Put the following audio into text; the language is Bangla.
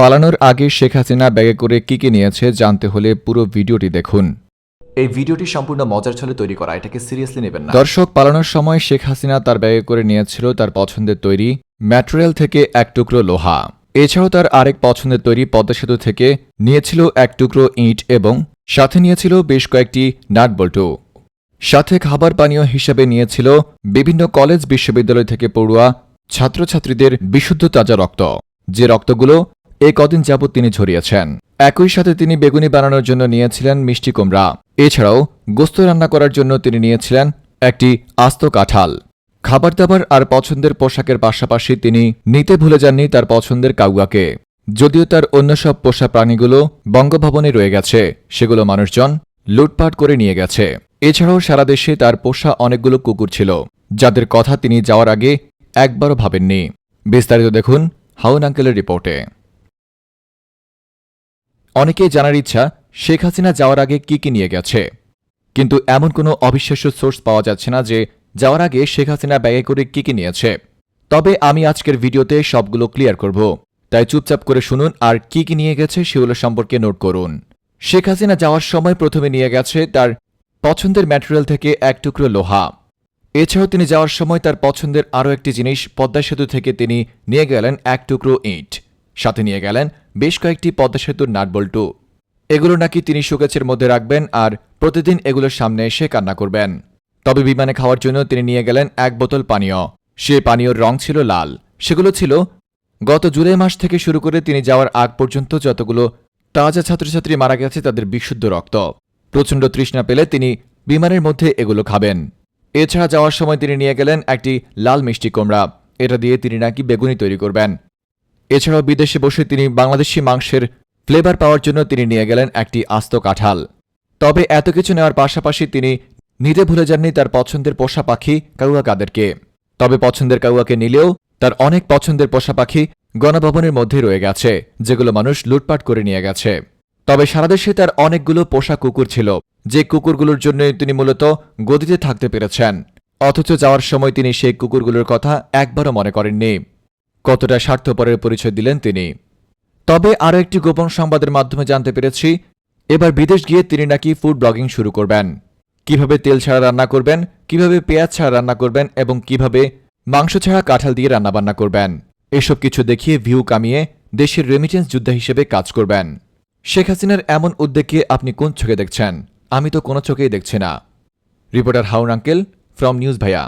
পালানোর আগে শেখ হাসিনা ব্যাগে করে কি কি নিয়েছে জানতে হলে পুরো ভিডিওটি দেখুন। এই ভিডিওটি সম্পূর্ণ মজার ছলে তৈরি করা এটাকে সিরিয়াসলি নেবেন না। দর্শক পালানোর সময় শেখ হাসিনা তার ব্যাগে করে নিয়েছিল তার পছন্দের তৈরি ম্যাটেরিয়াল থেকে এক টুকরো লোহা। এছাড়াও তার আরেক পছন্দের তৈরি পদ্মা সেতু থেকে নিয়েছিল এক টুকরো ইট এবং সাথে নিয়েছিল বেশ কয়েকটি নাটবল্টু। সাথে খাবার পানীয় হিসেবে নিয়েছিল বিভিন্ন কলেজ বিশ্ববিদ্যালয় থেকে পড়ুয়া ছাত্রছাত্রীদের বিশুদ্ধ তাজা রক্ত। যে রক্তগুলো এই কদিন যাবৎ তিনি ঝরিয়েছেন। একই সাথে তিনি বেগুনি বানানোর জন্য নিয়েছিলেন মিষ্টি কুমড়া। এছাড়াও গোস্ত রান্না করার জন্য তিনি নিয়েছিলেন একটি আস্ত কাঁঠাল। খাবার দাবার আর পছন্দের পোশাকের পাশাপাশি তিনি নিতে ভুলে যাননি তার পছন্দের কাউয়াকে। যদিও তার অন্য সব পোষা প্রাণীগুলো বঙ্গভবনে রয়ে গেছে, সেগুলো মানুষজন লুটপাট করে নিয়ে গেছে। এছাড়াও সারা দেশে তার পোষা অনেকগুলো কুকুর ছিল, যাদের কথা তিনি যাওয়ার আগে একবারও ভাবেননি। বিস্তারিত দেখুন হাউন আঙ্কেলের রিপোর্টে। অনেকেই জানার ইচ্ছা, শেখ হাসিনা যাওয়ার আগে কি কি নিয়ে গেছে। কিন্তু এমন কোনো অবিশ্বাস্য সোর্স পাওয়া যাচ্ছে না যে যাওয়ার আগে শেখ হাসিনা ব্যাগে করে কি কি নিয়েছে। তবে আমি আজকের ভিডিওতে সবগুলো ক্লিয়ার করব। তাই চুপচাপ করে শুনুন আর কি কি নিয়ে গেছে সেগুলো সম্পর্কে নোট করুন। শেখ হাসিনা যাওয়ার সময় প্রথমে নিয়ে গেছে তার পছন্দের ম্যাটেরিয়াল থেকে এক টুকরো লোহা। এছাড়াও তিনি যাওয়ার সময় তার পছন্দের আরও একটি জিনিস, পদ্মা সেতু থেকে তিনি নিয়ে গেলেন এক টুকরো ইট। সাথে নিয়ে গেলেন বেশ কয়েকটি পদ্মা সেতুর নাটবল্টু। এগুলো নাকি তিনি শোকেচের মধ্যে রাখবেন আর প্রতিদিন এগুলোর সামনে এসে কান্না করবেন। তবে বিমানে খাওয়ার জন্য তিনি নিয়ে গেলেন এক বোতল পানীয়। সে পানীয়র রং ছিল লাল। সেগুলো ছিল গত জুলাই মাস থেকে শুরু করে তিনি যাওয়ার আগ পর্যন্ত যতগুলো তাজা ছাত্রছাত্রী মারা গেছে তাদের বিশুদ্ধ রক্ত। প্রচণ্ড তৃষ্ণা পেলে তিনি বিমানের মধ্যে এগুলো খাবেন। এছাড়া যাওয়ার সময় তিনি নিয়ে গেলেন একটি লাল মিষ্টি কোমড়া। এটা দিয়ে তিনি নাকি বেগুনি তৈরি করবেন। এছাড়াও বিদেশে বসে তিনি বাংলাদেশি মাংসের ফ্লেভার পাওয়ার জন্য তিনি নিয়ে গেলেন একটি আস্ত কাঁঠাল। তবে এত কিছু নেওয়ার পাশাপাশি তিনি নিজে ভুলে যাননি তার পছন্দের পোষা পাখি কাউয়া কাদেরকে। তবে পছন্দের কাউয়াকে নিলেও তার অনেক পছন্দের পোষা পাখি গণভবনের মধ্যে রয়ে গেছে, যেগুলো মানুষ লুটপাট করে নিয়ে গেছে। তবে সারা দেশে তার অনেকগুলো পোষা কুকুর ছিল, যে কুকুরগুলোর জন্য তিনি মূলত গদিতে থাকতে পেরেছেন। অথচ যাওয়ার সময় তিনি সেই কুকুরগুলোর কথা একবারও মনে করেননি। কতটা স্বার্থপরের পরিচয় দিলেন তিনি। তবে আরও একটি গোপন সংবাদের মাধ্যমে জানতে পেরেছি, এবার বিদেশ গিয়ে তিনি নাকি ফুড ব্লগিং শুরু করবেন। কীভাবে তেল ছাড়া রান্না করবেন, কীভাবে পেঁয়াজ ছাড়া রান্না করবেন এবং কীভাবে মাংস ছাড়া কাঁঠাল দিয়ে রান্নাবান্না করবেন, এসব কিছু দেখিয়ে ভিউ কামিয়ে দেশের রেমিটেন্স যোদ্ধা হিসেবে কাজ করবেন। শেখ হাসিনার এমন উদ্যোগকে আপনি কোন চোখে দেখছেন? আমি তো কোনো চোখেই দেখছি না। রিপোর্টার হাউন আঙ্কেল, ফ্রম নিউজ ভাইয়া।